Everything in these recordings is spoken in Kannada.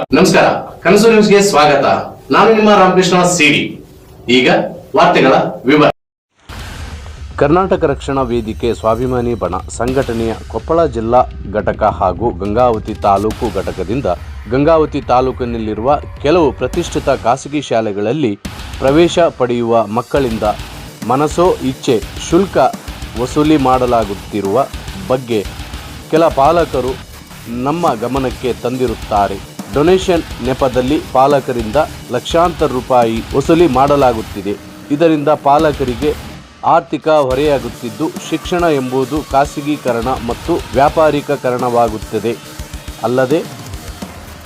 ನಮಸ್ಕಾರ, ಕನಸು ನ್ಯೂಸ್ಗೆ ಸ್ವಾಗತ. ನಾನು ನಿಮ್ಮ ರಾಮಕೃಷ್ಣ ಸಿಡಿ. ಈಗ ವಾರ್ತೆಗಳ ವಿವರ. ಕರ್ನಾಟಕ ರಕ್ಷಣಾ ವೇದಿಕೆ ಸ್ವಾಭಿಮಾನಿ ಬಣ ಸಂಘಟನೆಯ ಕೊಪ್ಪಳ ಜಿಲ್ಲಾ ಘಟಕ ಹಾಗೂ ಗಂಗಾವತಿ ತಾಲೂಕು ಘಟಕದಿಂದ ಗಂಗಾವತಿ ತಾಲೂಕಿನಲ್ಲಿರುವ ಕೆಲವು ಪ್ರತಿಷ್ಠಿತ ಖಾಸಗಿ ಶಾಲೆಗಳಲ್ಲಿ ಪ್ರವೇಶ ಪಡೆಯುವ ಮಕ್ಕಳಿಂದ ಮನಸೋ ಇಚ್ಛೆ ಶುಲ್ಕ ವಸೂಲಿ ಮಾಡಲಾಗುತ್ತಿರುವ ಬಗ್ಗೆ ಕೆಲ ಪಾಲಕರು ನಮ್ಮ ಗಮನಕ್ಕೆ ತಂದಿರುತ್ತಾರೆ. ಡೊನೇಷನ್ ನೆಪದಲ್ಲಿ ಪಾಲಕರಿಂದ ಲಕ್ಷಾಂತರ ರೂಪಾಯಿ ವಸೂಲಿ ಮಾಡಲಾಗುತ್ತಿದೆ. ಇದರಿಂದ ಪಾಲಕರಿಗೆ ಆರ್ಥಿಕ ಹೊರೆಯಾಗುತ್ತಿದ್ದು, ಶಿಕ್ಷಣ ಎಂಬುದು ಖಾಸಗೀಕರಣ ಮತ್ತು ವ್ಯಾಪಾರೀಕರಣವಾಗುತ್ತದೆ. ಅಲ್ಲದೆ,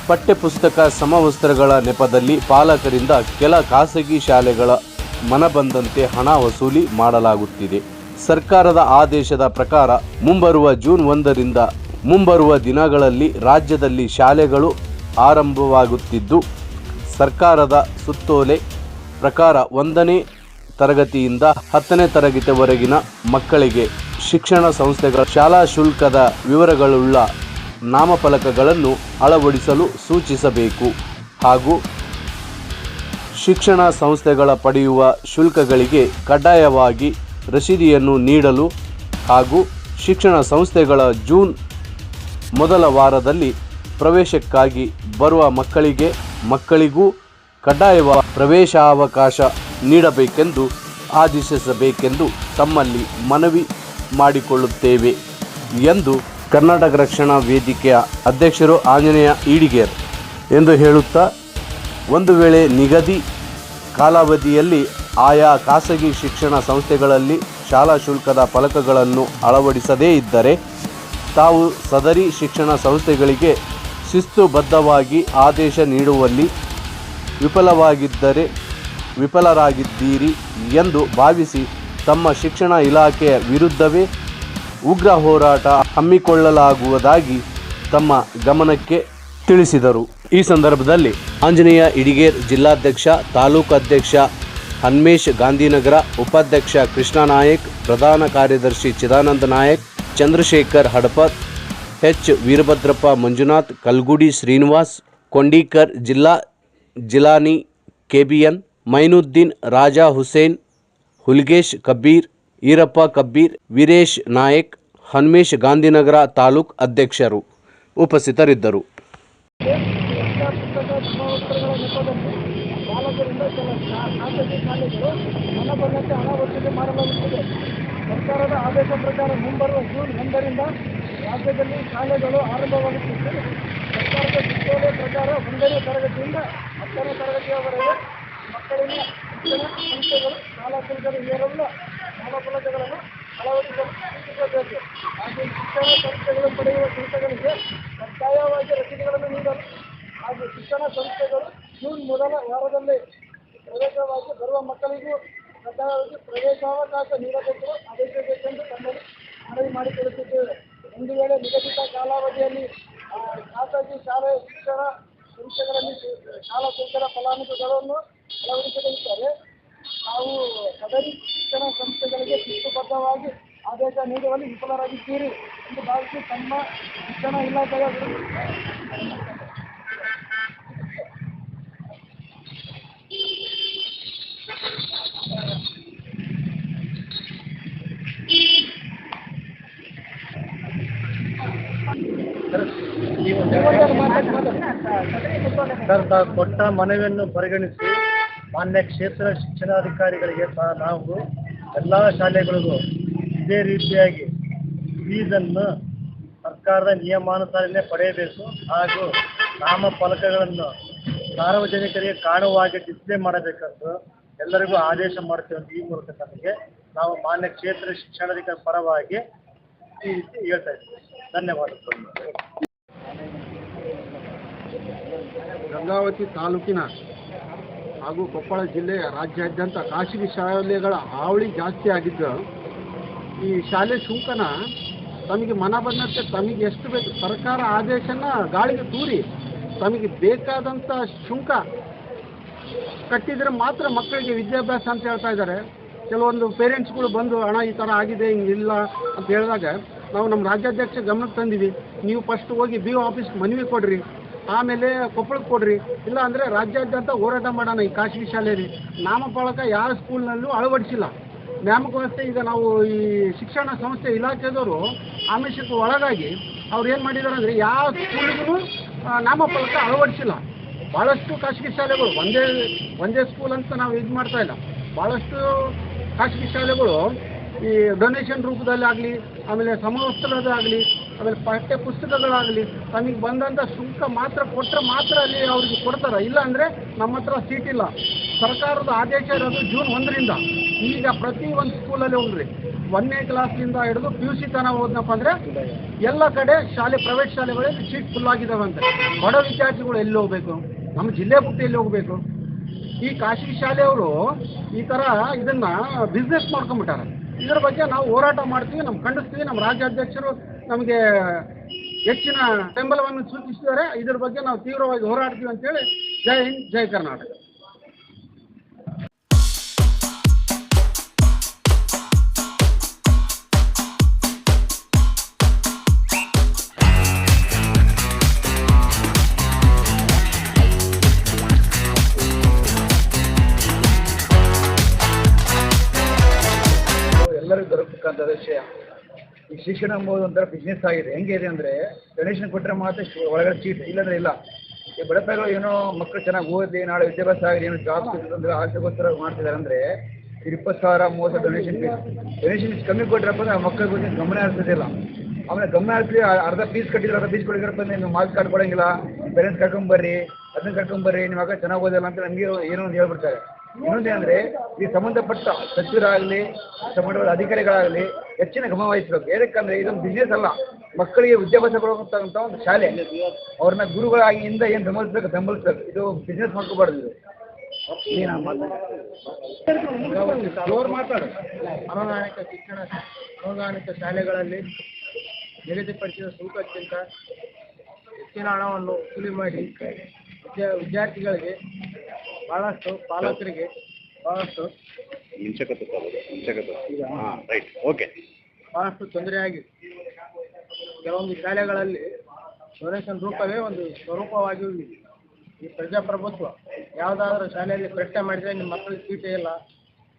ಪಠ್ಯಪುಸ್ತಕ ಸಮವಸ್ತ್ರಗಳ ನೆಪದಲ್ಲಿ ಪಾಲಕರಿಂದ ಕೆಲ ಖಾಸಗಿ ಶಾಲೆಗಳ ಮನಬಂದಂತೆ ಹಣ ವಸೂಲಿ ಮಾಡಲಾಗುತ್ತಿದೆ. ಸರ್ಕಾರದ ಆದೇಶದ ಪ್ರಕಾರ ಮುಂಬರುವ ಜೂನ್ ಒಂದರಿಂದ ಮುಂಬರುವ ದಿನಗಳಲ್ಲಿ ರಾಜ್ಯದಲ್ಲಿ ಶಾಲೆಗಳು ಆರಂಭವಾಗುತ್ತಿದ್ದು, ಸರ್ಕಾರದ ಸುತ್ತೋಲೆ ಪ್ರಕಾರ ಒಂದನೇ ತರಗತಿಯಿಂದ ಹತ್ತನೇ ತರಗತಿವರೆಗಿನ ಮಕ್ಕಳಿಗೆ ಶಿಕ್ಷಣ ಸಂಸ್ಥೆಗಳ ಶಾಲಾ ಶುಲ್ಕದ ವಿವರಗಳುಳ್ಳ ನಾಮಫಲಕಗಳನ್ನು ಅಳವಡಿಸಲು ಸೂಚಿಸಬೇಕು ಹಾಗೂ ಶಿಕ್ಷಣ ಸಂಸ್ಥೆಗಳ ಪಡೆಯುವ ಶುಲ್ಕಗಳಿಗೆ ಕಡ್ಡಾಯವಾಗಿ ರಸೀದಿಯನ್ನು ನೀಡಲು ಹಾಗೂ ಶಿಕ್ಷಣ ಸಂಸ್ಥೆಗಳ ಜೂನ್ ಮೊದಲ ವಾರದಲ್ಲಿ ಪ್ರವೇಶಕ್ಕಾಗಿ ಬರುವ ಮಕ್ಕಳಿಗೆ ಮಕ್ಕಳಿಗೂ ಕಡ್ಡಾಯವ ಪ್ರವೇಶಾವಕಾಶ ನೀಡಬೇಕೆಂದು ಆದೇಶಿಸಬೇಕೆಂದು ತಮ್ಮಲ್ಲಿ ಮನವಿ ಮಾಡಿಕೊಳ್ಳುತ್ತೇವೆ ಎಂದು ಕರ್ನಾಟಕ ರಕ್ಷಣಾ ವೇದಿಕೆಯ ಅಧ್ಯಕ್ಷರು ಆಂಜನೇಯ ಈಡಿಗೇರ್ ಎಂದು ಹೇಳುತ್ತಾ, ಒಂದು ವೇಳೆ ನಿಗದಿ ಕಾಲಾವಧಿಯಲ್ಲಿ ಆಯಾ ಖಾಸಗಿ ಶಿಕ್ಷಣ ಸಂಸ್ಥೆಗಳಲ್ಲಿ ಶಾಲಾ ಶುಲ್ಕದ ಫಲಕಗಳನ್ನು ಅಳವಡಿಸದೇ ಇದ್ದರೆ ತಾವು ಸದರಿ ಶಿಕ್ಷಣ ಸಂಸ್ಥೆಗಳಿಗೆ ಶಿಸ್ತುಬದ್ಧವಾಗಿ ಆದೇಶ ನೀಡುವಲ್ಲಿ ವಿಫಲವಾಗಿದ್ದರೆ ವಿಫಲರಾಗಿದ್ದೀರಿ ಎಂದು ಭಾವಿಸಿ ತಮ್ಮ ಶಿಕ್ಷಣ ಇಲಾಖೆಯ ವಿರುದ್ಧವೇ ಉಗ್ರ ಹೋರಾಟ ಹಮ್ಮಿಕೊಳ್ಳಲಾಗುವುದಾಗಿ ತಮ್ಮ ಗಮನಕ್ಕೆ ತಿಳಿಸಿದರು. ಈ ಸಂದರ್ಭದಲ್ಲಿ ಆಂಜನೇಯ ಇಡಿಗೇರ್ ಜಿಲ್ಲಾಧ್ಯಕ್ಷ, ತಾಲೂಕು ಅಧ್ಯಕ್ಷ ಹನ್ಮೇಶ್ ಗಾಂಧಿನಗರ ಉಪಾಧ್ಯಕ್ಷ ಕೃಷ್ಣ ನಾಯಕ್, ಪ್ರಧಾನ ಕಾರ್ಯದರ್ಶಿ ಚಿದಾನಂದ ನಾಯಕ್, ಚಂದ್ರಶೇಖರ್ ಹಡಪತ್ ಎಚ್. ವೀರಭದ್ರಪ್ಪ, ಮಂಜುನಾಥ್, ಕಲ್ಗುಡಿ ಶ್ರೀನಿವಾಸ್, ಕೊಂಡೀಕರ್ ಜಿಲ್ಲಾ, ಜಿಲಾನಿ, ಕೆಬಿಎನ್, ಮೈನುದ್ದೀನ್, ರಾಜಾ ಹುಸೇನ್, ಹುಲ್ಗೇಶ್ ಕಬೀರ್, ಈರಪ್ಪ ಕಬ್ಬೀರ್ ವೀರೇಶ್ ನಾಯಕ್, ಹನ್ಮೇಶ್ ಗಾಂಧಿನಗರ ತಾಲೂಕ್ ಅಧ್ಯಕ್ಷರು ಉಪಸ್ಥಿತರಿದ್ದರು. ಸರ್ಕಾರದ ಆದೇಶ ಪ್ರಕಾರ ಮುಂಬರುವ ಜೂನ್ ಒಂದರಿಂದ ರಾಜ್ಯದಲ್ಲಿ ಶಾಲೆಗಳು ಆರಂಭವಾಗುತ್ತಿದ್ದು, ಸರ್ಕಾರದ ಸುತ್ತೋಲೆ ಪ್ರಕಾರ ಒಂದನೇ ತರಗತಿಯಿಂದ ಹತ್ತನೇ ತರಗತಿಯವರೆಗೆ ಮಕ್ಕಳಿನ ಶಿಕ್ಷಣ ಸಂಸ್ಥೆಗಳು, ಶಾಲಾ ಶುಲ್ಕದ ಏರಲ್ಲ ಶಾಲಾ ಅಳವಡಿಸಲು ಸೂಚಿಸಬೇಕು ಹಾಗೆ ಶಿಕ್ಷಣ ಸಂಸ್ಥೆಗಳು ಪಡೆಯುವ ಶುಲ್ಕಗಳಿಗೆ ಕಡ್ಡಾಯವಾಗಿ ರಸೀದಿಗಳನ್ನು ನೀಡಲು ಹಾಗೂ ಶಿಕ್ಷಣ ಸಂಸ್ಥೆಗಳು ಜೂನ್ ಮೊದಲ ವಾರದಲ್ಲಿ ಪ್ರವೇಶವಾಗಿ ಬರುವ ಮಕ್ಕಳಿಗೂ ಕಡ್ಡಾಯವಾಗಿ ಪ್ರವೇಶಾವಕಾಶ ನೀಡಬೇಕು ಆದೇಶಿಸಬೇಕೆಂದು ತಮ್ಮಲ್ಲಿ ಮನವಿ ಮಾಡಿಕೊಳ್ಳುತ್ತಿದ್ದೇವೆ. ಒಂದು ವೇಳೆ ನಿಗದಿತ ಕಾಲಾವಧಿಯಲ್ಲಿ ಖಾಸಗಿ ಶಾಲೆ ಶಿಕ್ಷಣ ಸಂಸ್ಥೆಗಳಲ್ಲಿ ಶಾಲಾ ಶಿಕ್ಷಣ ಫಲಾನುಭವಿಗಳನ್ನು ಅಳವಡಿಸಿಕೊಳ್ಳುತ್ತಾರೆ. ನಾವು ಸದರಿ ಶಿಕ್ಷಣ ಸಂಸ್ಥೆಗಳಿಗೆ ಶಿಸ್ತುಬದ್ಧವಾಗಿ ಆದೇಶ ನೀಡುವಲ್ಲಿ ವಿಫಲರಾಗಿದ್ದೀರಿ ಎಂದು ಭಾವಿಸಿ ತಮ್ಮ ಶಿಕ್ಷಣ ಇಲಾಖೆಯ ಸರ್ ತಾವು ಕೊಟ್ಟ ಮನವಿಯನ್ನು ಪರಿಗಣಿಸಿ ಮಾನ್ಯ ಕ್ಷೇತ್ರ ಶಿಕ್ಷಣಾಧಿಕಾರಿಗಳಿಗೆ ಸಹ ನಾವು ಎಲ್ಲ ಶಾಲೆಗಳಿಗೂ ಇದೇ ರೀತಿಯಾಗಿ ಫೀಸನ್ನು ಸರ್ಕಾರದ ನಿಯಮಾನುಸಾರನೇ ಪಡೆಯಬೇಕು ಹಾಗೂ ನಾಮಫಲಕಗಳನ್ನು ಸಾರ್ವಜನಿಕರಿಗೆ ಕಾಣುವಾಗೆ ಡಿಸ್ಪ್ಲೇ ಮಾಡಬೇಕಂದು ಎಲ್ಲರಿಗೂ ಆದೇಶ ಮಾಡ್ತೇವೆ ಈ ಮೂಲಕ ನಮಗೆ ನಾವು ಮಾನ್ಯ ಕ್ಷೇತ್ರ ಶಿಕ್ಷಣಾಧಿಕಾರಿ ಪರವಾಗಿ ಈ ರೀತಿ ಹೇಳ್ತಾ ಇದ್ದೀವಿ. ಧನ್ಯವಾದಗಳು. ಗಂಗಾವತಿ ತಾಲೂಕಿನ ಹಾಗೂ ಕೊಪ್ಪಳ ಜಿಲ್ಲೆಯ ರಾಜ್ಯಾದ್ಯಂತ ಖಾಸಗಿ ಶಾಲೆಗಳ ಹಾವಳಿ ಜಾಸ್ತಿ ಆಗಿದ್ದು, ಈ ಶಾಲೆ ಶುಲ್ಕನ ತಮಗೆ ಮನ ಬಂದಂತೆ ತಮಗೆ ಎಷ್ಟು ಬೇಕು, ಸರ್ಕಾರ ಆದೇಶನ ಗಾಳಿಗೆ ತೂರಿ ತಮಗೆ ಬೇಕಾದಂಥ ಶುಲ್ಕ ಕಟ್ಟಿದರೆ ಮಾತ್ರ ಮಕ್ಕಳಿಗೆ ವಿದ್ಯಾಭ್ಯಾಸ ಅಂತ ಹೇಳ್ತಾ ಇದ್ದಾರೆ. ಕೆಲವೊಂದು ಪೇರೆಂಟ್ಸ್ಗಳು ಬಂದು ಹಣ ಈ ಥರ ಆಗಿದೆ ಹಿಂಗಿಲ್ಲ ಅಂತ ಹೇಳಿದಾಗ, ನಾವು ನಮ್ಮ ರಾಜ್ಯಾಧ್ಯಕ್ಷ ಗಮನಕ್ಕೆ ತಂದಿವಿ ನೀವು ಫಸ್ಟ್ ಹೋಗಿ ಬಿ ಒ ಆಫೀಸ್ಗೆ ಮನವಿ ಕೊಡ್ರಿ. ಆಮೇಲೆ ಕೊಪ್ಪಳಕ್ಕೆ ಕೊಡ್ರಿ. ಇಲ್ಲ ಅಂದರೆ ರಾಜ್ಯಾದ್ಯಂತ ಹೋರಾಟ ಮಾಡೋಣ ಈ ಖಾಸಗಿ ಶಾಲೆಯಲ್ಲಿ. ನಾಮಫಲಕ ಯಾವ ಸ್ಕೂಲ್ನಲ್ಲೂ ಅಳವಡಿಸಿಲ್ಲ. ನ್ಯಾಮಕ ಈಗ ನಾವು ಈ ಶಿಕ್ಷಣ ಸಂಸ್ಥೆ ಇಲಾಖೆದವರು ಆಮಿಷಕ್ಕೆ ಒಳಗಾಗಿ ಅವ್ರು ಏನು ಮಾಡಿದ್ದಾರೆ ಅಂದರೆ ಯಾವ ಸ್ಕೂಲಿಗೂ ನಾಮಫಲಕ ಅಳವಡಿಸಿಲ್ಲ. ಭಾಳಷ್ಟು ಖಾಸಗಿ ಶಾಲೆಗಳು ಒಂದೇ ಒಂದೇ ಸ್ಕೂಲ್ ಅಂತ ನಾವು ಇದು ಮಾಡ್ತಾ ಇಲ್ಲ. ಭಾಳಷ್ಟು ಖಾಸಗಿ ಶಾಲೆಗಳು ಈ ಡೊನೇಷನ್ ರೂಪದಲ್ಲಿ ಆಗಲಿ ಆಮೇಲೆ ಸಮವಸ್ತ್ರದಾಗಲಿ ಆಮೇಲೆ ಪಠ್ಯ ಪುಸ್ತಕಗಳಾಗಲಿ, ತಮಗೆ ಬಂದಂಥ ಶುಲ್ಕ ಮಾತ್ರ ಕೊಟ್ಟರೆ ಮಾತ್ರ ಅಲ್ಲಿ ಅವ್ರಿಗೆ ಕೊಡ್ತಾರೆ. ಇಲ್ಲ ಅಂದರೆ ನಮ್ಮ ಹತ್ರ ಸೀಟ್ ಇಲ್ಲ. ಸರ್ಕಾರದ ಆದೇಶ ಇರೋದು ಜೂನ್ ಒಂದರಿಂದ. ಈಗ ಪ್ರತಿ ಒಂದು ಸ್ಕೂಲಲ್ಲಿ ಹೋಗ್ರಿ, ಒಂದನೇ ಕ್ಲಾಸ್ನಿಂದ ಹಿಡಿದು ಪಿ ಯು ಸಿ ತನಕ ಹೋದ್ನಪ್ಪ ಅಂದರೆ ಎಲ್ಲ ಕಡೆ ಶಾಲೆ ಪ್ರೈವೇಟ್ ಶಾಲೆಗಳಲ್ಲಿ ಸೀಟ್ ಫುಲ್ ಅಂತ ಬಡ ವಿದ್ಯಾರ್ಥಿಗಳು ಎಲ್ಲಿ ಹೋಗಬೇಕು? ನಮ್ಮ ಜಿಲ್ಲೆ ಬಿಟ್ಟು ಎಲ್ಲಿ ಹೋಗಬೇಕು. ಈ ಖಾಸಗಿ ಶಾಲೆಯವರು ಈ ಥರ ಇದನ್ನ ಬಿಸ್ನೆಸ್ ಮಾಡ್ಕೊಂಬಿಟ್ಟಾರೆ ಇದರ ಬಗ್ಗೆ ನಾವು ಹೋರಾಟ ಮಾಡ್ತೀವಿ ನಮ್ಮ ಖಂಡಿಸ್ತೀವಿ ನಮ್ಮ ರಾಜ್ಯಾಧ್ಯಕ್ಷರು ನಮಗೆ ಹೆಚ್ಚಿನ ಬೆಂಬಲವನ್ನು ಸೂಚಿಸಿದರೆ ಇದರ ಬಗ್ಗೆ ನಾವು ತೀವ್ರವಾಗಿ ಹೋರಾಡ್ತೀವಿ ಅಂತೇಳಿ ಜೈ ಹಿಂದ್, ಜೈ ಕರ್ನಾಟಕ. ಎಲ್ಲರಿಗೂ ದೊರಕಬೇಕಾದ ವಿಷಯ. ಶಿಕ್ಷಣ ಎಂಬುದು ಒಂಥರ ಬಿಸ್ನೆಸ್ ಆಗಿದೆ. ಹೆಂಗಿದೆ ಅಂದರೆ ಡೊನೇಷನ್ ಕೊಟ್ಟರೆ ಮಾತ್ರ ಒಳಗಡೆ ಸೀಟ್ ಇಲ್ಲಾಂದ್ರೆ ಇಲ್ಲ. ಈ ಬಡಪಾಯಿಗಳು ಏನೋ ಮಕ್ಕಳು ಚೆನ್ನಾಗಿ ಓದಿ, ನಾಳೆ ವಿದ್ಯಾಭ್ಯಾಸ ಆಗಲಿ ಏನೋ ಜಾಬ್ ಸಿಗುತ್ತೆ ಆಸೆಗೋಸ್ಕರ ಮಾಡ್ತಿದ್ದಾರೆ ಅಂದರೆ, ಇಪ್ಪತ್ತು ಸಾವಿರ, ಮೂವತ್ತು ಡೊನೇಷನ್ ಫೀಸ್ ಡೊನೇಷನ್ ಫೀಸ್ ಕಮ್ಮಿ ಕೊಟ್ಟರಪ್ಪ ಅಂದ್ರೆ ಆ ಮಕ್ಕಳ ಬಗ್ಗೆ ಗಮನ ಹರಿಸೋದಿಲ್ಲ. ಆಮೇಲೆ ಗಮನ ಹರಿಸಿ ಅರ್ಧ ಫೀಸ್ ಕಟ್ಟಿದ್ರೆ ಅರ್ಧ ಫೀಸ್ ಕೊಡಿದ್ರಪ್ಪ ಅಂದ್ರೆ ನೀವು ಮಾರ್ಕ್ಸ್ ಕಾರ್ಡ್ ಕೊಡೋಂಗಿಲ್ಲ ಪೇರೆಂಟ್ಸ್ ಕರ್ಕೊಂಬರ್ರಿ ಅದನ್ನ ಕರ್ಕೊಂಬರ್ರಿ ನಿಮ್ಮ ಮಗ ಚೆನ್ನಾಗಿ ಓದಿಲ್ಲ ಅಂತ ನಮಗೆ ಏನೋ ಹೇಳ್ಬಿಡ್ತಾರೆ. ಇನ್ನೊಂದು ಅಂದ್ರೆ, ಈ ಸಂಬಂಧಪಟ್ಟ ಸಚಿವರಾಗಲಿ, ಸಂಬಂಧಪಟ್ಟ ಅಧಿಕಾರಿಗಳಾಗಲಿ ಹೆಚ್ಚಿನ ಗಮನ ವಹಿಸಬೇಕು. ಏನಕ್ಕಂದ್ರೆ ಇದೊಂದು ಬಿಸ್ನೆಸ್ ಅಲ್ಲ. ಮಕ್ಕಳಿಗೆ ವಿದ್ಯಾಭ್ಯಾಸ ಕೊಡುವಂತಕ್ಕಂಥ ಒಂದು ಶಾಲೆ. ಅವ್ರನ್ನ ಗುರುಗಳಾಗಿ ಇಂದ ಏನು ಬೆಂಬಲಿಸ್ಬೇಕು ಬೆಂಬಲಿಸ್ಬೇಕು. ಇದು ಬಿಸಿನೆಸ್ ಮಾಡ್ಕೋಬಾರ್ದು ಇದು. ಅನುದಾನಿಕ ಶಿಕ್ಷಣ, ಅನುದಾನಿತ ಶಾಲೆಗಳಲ್ಲಿ ನಿಗದಿಪಡಿಸಿದ ಶುಲ್ಕಕ್ಕಿಂತ ಹೆಚ್ಚಿನ ಹಣವನ್ನು ವಸೂಲಿ ಮಾಡಿ ವಿದ್ಯಾರ್ಥಿಗಳಿಗೆ ಭಾಳಷ್ಟು ಪಾಲಕರಿಗೆ ಭಾಳಷ್ಟು ಹಾಂ ರೈಟ್ ಓಕೆ ಭಾಳಷ್ಟು ತೊಂದರೆಯಾಗಿದೆ ಕೆಲವೊಂದು ಶಾಲೆಗಳಲ್ಲಿ ಡೊನೇಷನ್ ರೂಪವೇ ಒಂದು ಸ್ವರೂಪವಾಗಿ ಹೋಗಿದೆ. ಈ ಪ್ರಜಾಪ್ರಭುತ್ವ ಯಾವುದಾದ್ರೂ ಶಾಲೆಯಲ್ಲಿ ಪ್ರಶ್ನೆ ಮಾಡಿದ್ರೆ ನಿಮ್ಮ ಮಕ್ಕಳಿಗೆ ಸೀಟೇ ಇಲ್ಲ.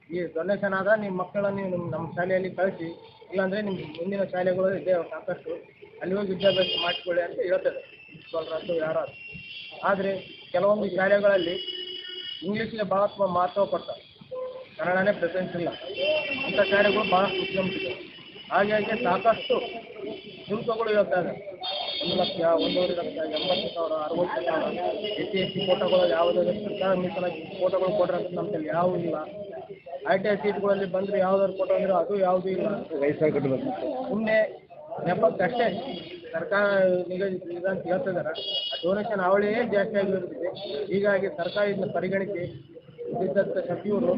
ಈ ಡೊನೇಷನ್ ಆದ್ರೆ ನಿಮ್ಮ ಮಕ್ಕಳನ್ನು ನೀವು ನಿಮ್ಮ ನಮ್ಮ ಶಾಲೆಯಲ್ಲಿ ಕಳಿಸಿ ಇಲ್ಲಾಂದ್ರೆ ನಿಮ್ಮ ಮುಂದಿನ ಶಾಲೆಗಳು ಇದೆ ಸಾಕಷ್ಟು ಅಲ್ಲಿ ಹೋಗಿ ವಿದ್ಯಾಭ್ಯಾಸ ಮಾಡಿಕೊಳ್ಳಿ ಅಂತ ಹೇಳ್ತದೆ ಪ್ರಿನ್ಸಿಪಾಲ್ರಾದ್ರು ಯಾರಾದ್ರು. ಆದರೆ ಕೆಲವೊಂದು ಶಾಲೆಗಳಲ್ಲಿ ಇಂಗ್ಲೀಷ್ಗೆ ಭಾಳ ಮಹತ್ವ ಕೊಡ್ತಾರೆ. ಕನ್ನಡನೇ ಪ್ರೆಸೆನ್ಸ್ ಇಲ್ಲ. ಇಂಥ ಕಾರ್ಯಗಳು ಭಾಳ ಉದ್ಯಮಿಸಿದೆ ಹಾಗಾಗಿ ಸಾಕಷ್ಟು ಶುಲ್ಕಗಳು ಇದೆ ಒಂದು ಲಕ್ಷ ಒಂದೂವರೆ ಲಕ್ಷ ಎಂಬತ್ತು ಸಾವಿರ ಅರವತ್ತು ಸಾವಿರ ಎಸ್ ಸಿ ಕೋಟಗಳು ಯಾವುದೇ ಸರ್ಕಾರ ಮೀಸಲಾಗಿ ಕೋಟಗಳು ಕೊಡ್ರೆ ಅಂತ ನಮ್ಮಲ್ಲಿ ಯಾವುದೂ ಇಲ್ಲ. ಐ ಟಿ ಐ ಸೀಟ್ಗಳಲ್ಲಿ ಬಂದರೆ ಯಾವ್ದಾದ್ರು ಫೋಟೋ ಅಂದರೆ ಅದು ಯಾವುದೂ ಇಲ್ಲ. ಸುಮ್ಮನೆ ನೆಪಕ್ಕಷ್ಟೇ ಸರ್ಕಾರ ನಿಗದಿತ ಇದೆ ಅಂತ ಡೊನೇಷನ್ ಅವಳಿಯೇ ಜಾಸ್ತಿ ಆಗಿರುತ್ತದೆ ಹೀಗಾಗಿ ಸರ್ಕಾರ ಇದನ್ನ ಪರಿಗಣಿಸಿ ಇದ್ದಂಥ ಸಚಿವರು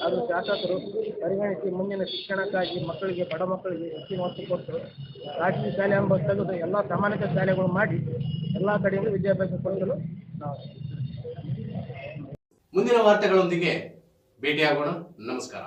ಹಾಗೂ ಶಾಸಕರು ಪರಿಗಣಿಸಿ ಮುಂದಿನ ಶಿಕ್ಷಣಕ್ಕಾಗಿ ಮಕ್ಕಳಿಗೆ, ಬಡ ಮಕ್ಕಳಿಗೆ ಹೆಚ್ಚಿನ ಒತ್ತು ಕೊಟ್ಟು ರಾಜಕೀಯ ಶಾಲೆ ಎಂಬ ತೆಗೆದು ಎಲ್ಲ ಸಮಾನತೆ ಶಾಲೆಗಳು ಮಾಡಿ ಎಲ್ಲ ಕಡೆಯಿಂದ ವಿದ್ಯಾಭ್ಯಾಸ ಕೊಡಲು ನಾವು ಮುಂದಿನ ವಾರ್ತೆಗಳೊಂದಿಗೆ ಭೇಟಿಯಾಗೋಣ. ನಮಸ್ಕಾರ.